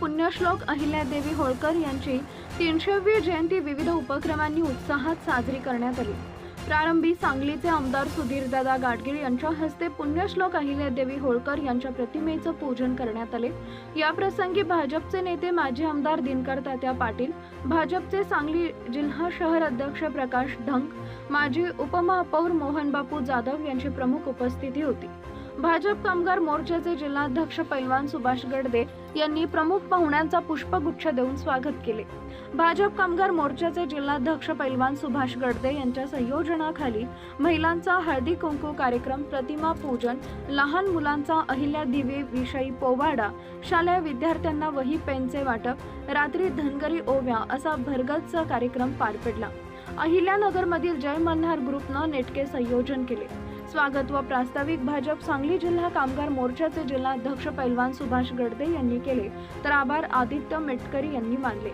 पुण्यश्लोक अहिल्यादेवी होळकर यांची तीनशेवी जयंती विविध उपक्रमांनी उत्साहात साजरी करण्यात आली. प्रारंभी सांगलीचे आमदार सुधीरदादा गाडगीळ यांच्या हस्ते पुण्यश्लोक अहिल्यादेवी होळकर यांच्या प्रतिमेचं पूजन करण्यात आले. या प्रसंगी भाजपचे नेते माजी आमदार दिनकर तात्या पाटील भाजपचे सांगली जिल्हा शहर अध्यक्ष प्रकाश धंक माजी उपमहापौर मोहन बापू जाधव यांची प्रमुख उपस्थिती होती. भाजप कामगार मोर्चाचे जिल्हाध्यक्ष पैलवान सुभाष गडदे यांनी प्रमुख पाहुण्यांचा पुष्पगुच्छ देऊन स्वागत केले. भाजप कामगार मोर्चाचे जिल्हाध्यक्ष पैलवान सुभाष गडदे यांच्या संयोजनाखाली महिलांचा हळदी कुंकू कार्यक्रम प्रतिमा पूजन लहान मुलांचा अहिल्या दिवे विषयी पोवाडा शालेय विद्यार्थ्यांना वही पेनचे वाटप रात्री धनगरी ओव्या असा भरगतचा कार्यक्रम पार पडला. अहिल्यानगरमधील जय मल्हार ग्रुपनं नेटके संयोजन केले. स्वागत व प्रास्ताविक भाजप सांगली जिल्हा कामगार मोर्चाचे जिल्हाध्यक्ष पैलवान सुभाष गडदे यांनी केले. तर आभार आदित्य मेटकरी यांनी मानले.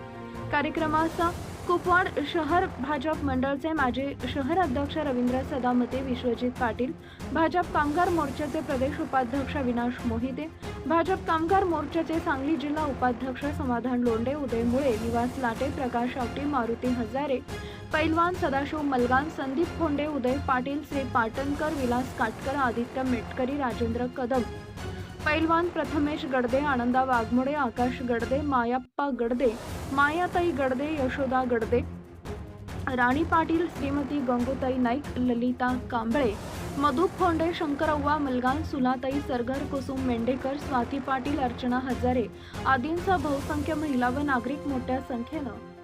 कार्यक्रमाचा कुपवाड शहर भाजप मंडळचे माजी शहर अध्यक्ष रवींद्र सदामते विश्वजित पाटील भाजप कामगार मोर्चाचे प्रदेश उपाध्यक्ष विनाश मोहिते भाजप कामगार मोर्चाचे सांगली जिल्हा उपाध्यक्ष समाधान लोंढे उदय मुळे निवास लाटे प्रकाश आवटी मारुती हजारे पैलवान सदाशिव मलगान संदीप खोंडे उदय पाटील श्री पाटणकर विलास काटकर आदित्य मेटकरी राजेंद्र कदम पैलवान प्रथमेश गडदे आनंदा वाघमोडे आकाश गडदे मायाप्पा गडदे मायाताई गडदे यशोदा गडदे राणी पाटील श्रीमती गंगोताई नाईक ललिता कांबळे मधुक खोंडे शंकरव्वा मलगान सुलाताई सरगर कुसुम मेंढेकर स्वाती पाटील अर्चना हजारे आदींसह बहुसंख्य महिला व नागरिक मोठ्या संख्येनं